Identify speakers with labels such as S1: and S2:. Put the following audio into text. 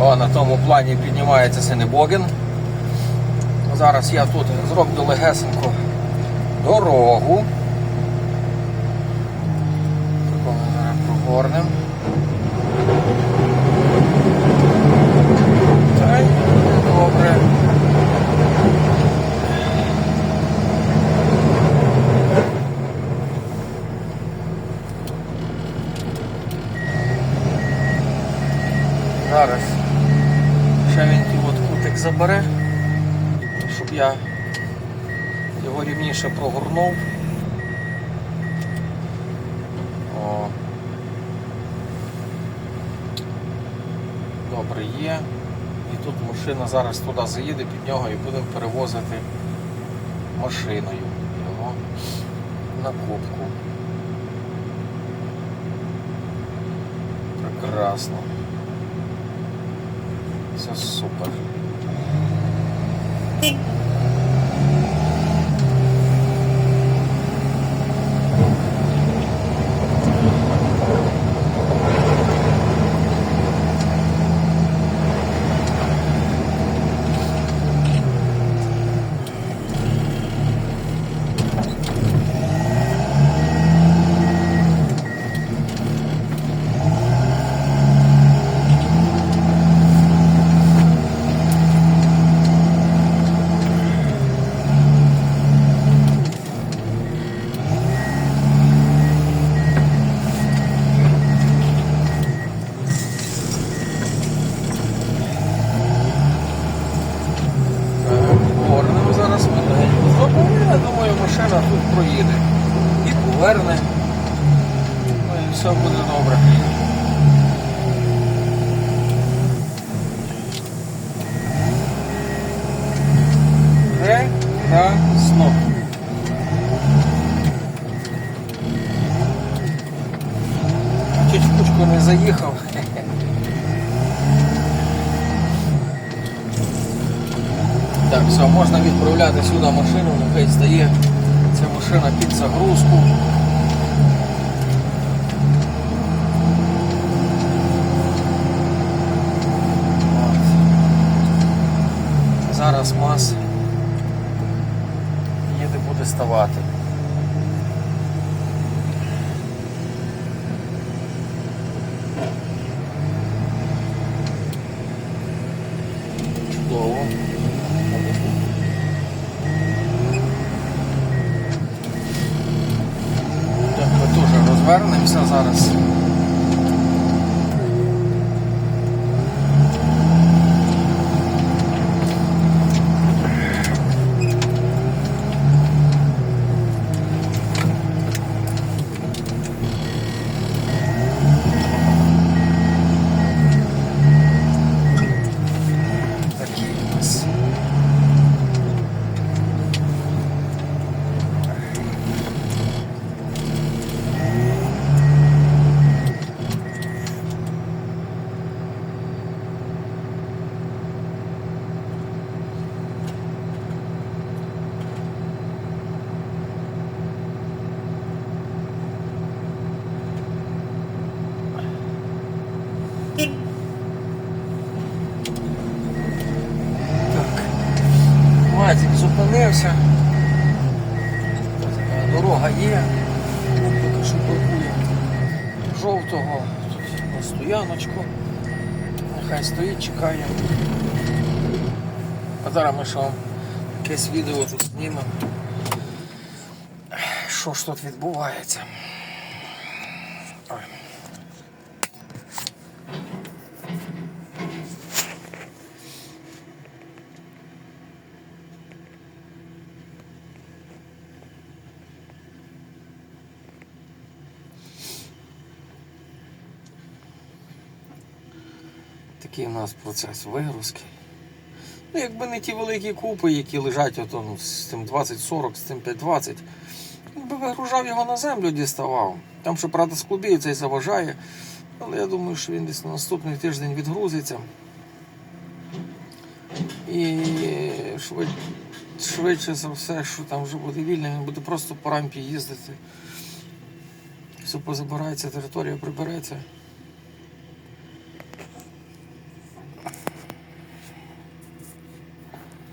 S1: О, на тому плані піднімається Синебогін. Зараз я тут зроблю легесеньку дорогу. Таку зараз прогорнемо. Добре. Зараз ще він ті от кутик забере, щоб я його рівніше прогорнув. О. Добре є. І тут машина зараз туди заїде під нього і будемо перевозити машиною його на кубку. Прекрасно. Все супер. Горнемо зараз маленько. Зробимо, я думаю, машина тут. І поверне. Ну і все буде добре. Прекрасно. Чуть в не заїхав. Так, все, можна відправляти сюди машину, нехай стає машина під загрузку. Зараз мас їде буде ставати. Чудово. Так, ми дуже розвернемося зараз. Такий у нас. Так. Мазик зупинився. Дорога є. Поки що паркує жовтого. Тут на стояночку. Нехай стоїть, чекає. А зараз ми ще якесь відео тут знімемо. Що ж тут відбувається? Такий у нас процес вигрузки. Ну, якби не ті великі купи, які лежать ото, ну, з тим 20-40, з тим 5-20, він би вигружав його на землю, діставав. Там, що правда, склубів цей заважає. Але я думаю, що він десь на наступний тиждень відгрузиться. І швид... швидше за все, що там вже буде вільно, він буде просто по рампі їздити. Все позабирається, територія прибереться.